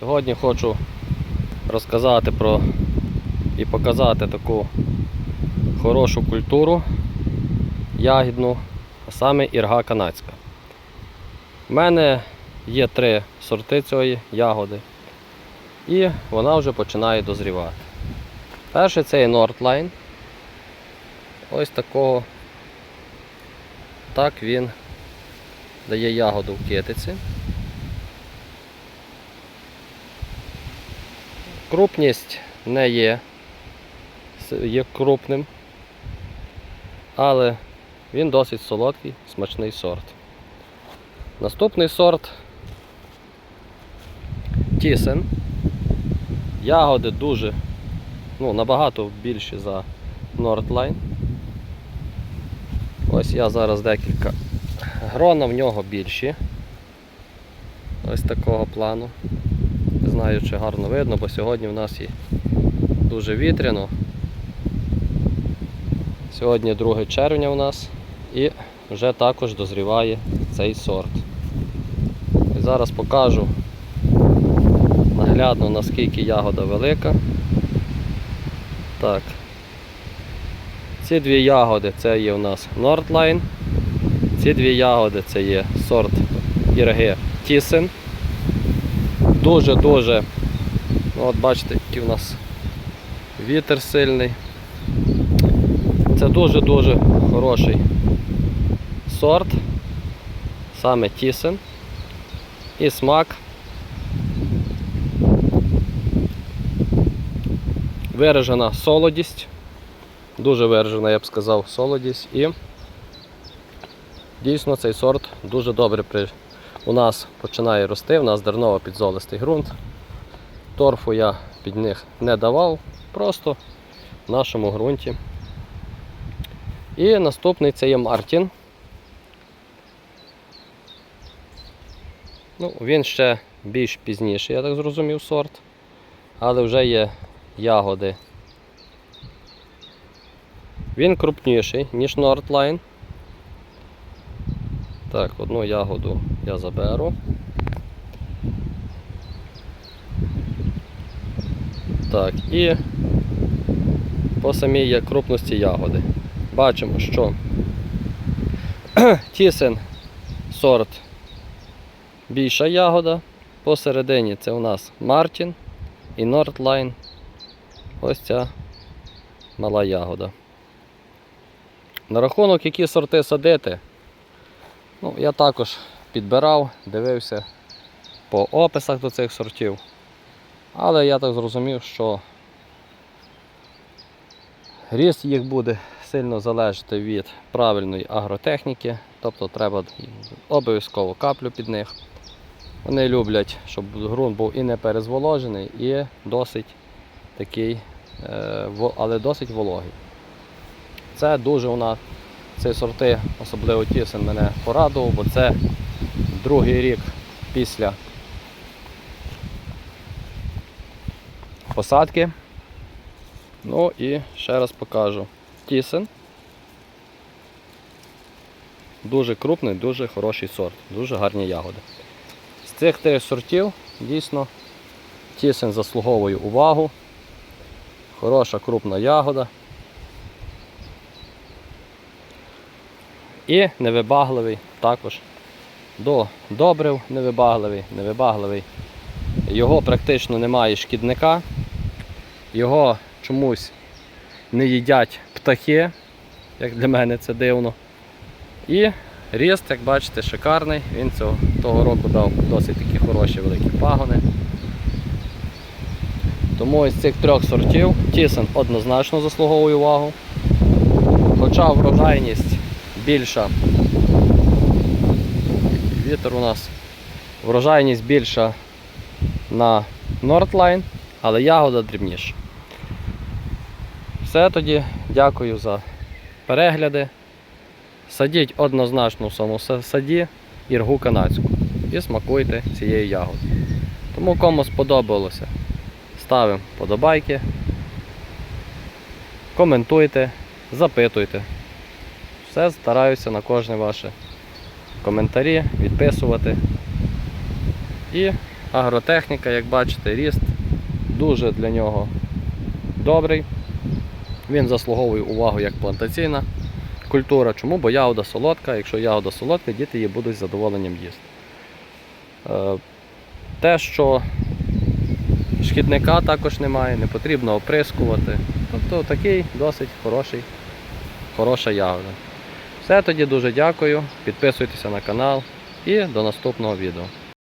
Сьогодні хочу розказати про і показати таку хорошу культуру ягідну, а саме ірга канадська. У мене є три сорти цієї ягоди, і вона вже починає дозрівати. Перший це Nordline. Ось такого. Так він дає ягоду в китиці. Крупність не є, є крупним, але він досить солодкий, смачний сорт. Наступний сорт Тісен. Ягоди дуже, ну, набагато більші за Nordline. Ось я зараз декілька. Грона в нього більші. Ось такого плану. Знаю, чи гарно видно, бо сьогодні в нас і дуже вітряно. Сьогодні 2 червня у нас і вже також дозріває цей сорт. І зараз покажу наглядно наскільки ягода велика. Так. Ці дві ягоди це є у нас Nordline. Ці дві ягоди це є сорт ірги Тісен. Дуже-дуже, ну от бачите, який у нас вітер сильний. Це дуже-дуже хороший сорт, саме Тісен. І смак. Виражена солодість. Дуже виражена, я б сказав, солодість. І дійсно цей сорт дуже добре при... у нас починає рости. У нас дерново підзолистий ґрунт. Торфу я під них не давав, просто в нашому ґрунті. І наступний це є Мартін. Ну, він ще більш пізніший, я так зрозумів, сорт. Але вже є ягоди. Він крупніший, ніж Nordline. Так, одну ягоду я заберу. Так, і по самій крупності ягоди. Бачимо, що тісен сорт більша ягода. Посередині це у нас Мартін і Nordline. Ось ця мала ягода. На рахунок, які сорти садити, ну, я також підбирав, дивився по описах до цих сортів. Але я так зрозумів, що ріст їх буде сильно залежати від правильної агротехніки, тобто треба обов'язково каплю під них. Вони люблять, щоб ґрунт був і не перезволожений, і досить такий, е, але досить вологий. Це дуже у нас ці сорти, особливо тісен, мене порадував, бо це другий рік після посадки. Ну і ще раз покажу. Тісен. Дуже крупний, дуже хороший сорт, дуже гарні ягоди. З цих трьох сортів дійсно тісен заслуговує увагу. Хороша крупна ягода. І невибагливий також. До добрив невибагливий, невибагливий. Його практично немає шкідника. Його чомусь не їдять птахи, як для мене це дивно. І ріст, як бачите, шикарний. Він цього того року дав досить такі хороші великі пагони. Тому із цих трьох сортів тісен однозначно заслуговує увагу. Хоча врожайність більша. Вітер у нас. Врожайність більша на Nordline, але ягода дрібніша. Все тоді, дякую за перегляди. Садіть однозначно в самому саді іргу канадську і смакуйте цією ягодою. Тому кому сподобалося, ставимо подобайки, коментуйте, запитуйте. Все стараюся на кожне ваше коментарі відписувати. І агротехніка, як бачите, ріст дуже для нього добрий. Він заслуговує увагу як плантаційна культура. Чому? Бо ягода солодка. Якщо ягода солодка, діти її будуть з задоволенням їсти. Е, Те, що шкідника також немає, не потрібно оприскувати. Тобто такий досить хороший, хороша ягода. Все тоді дуже дякую. Підписуйтеся на канал і до наступного відео.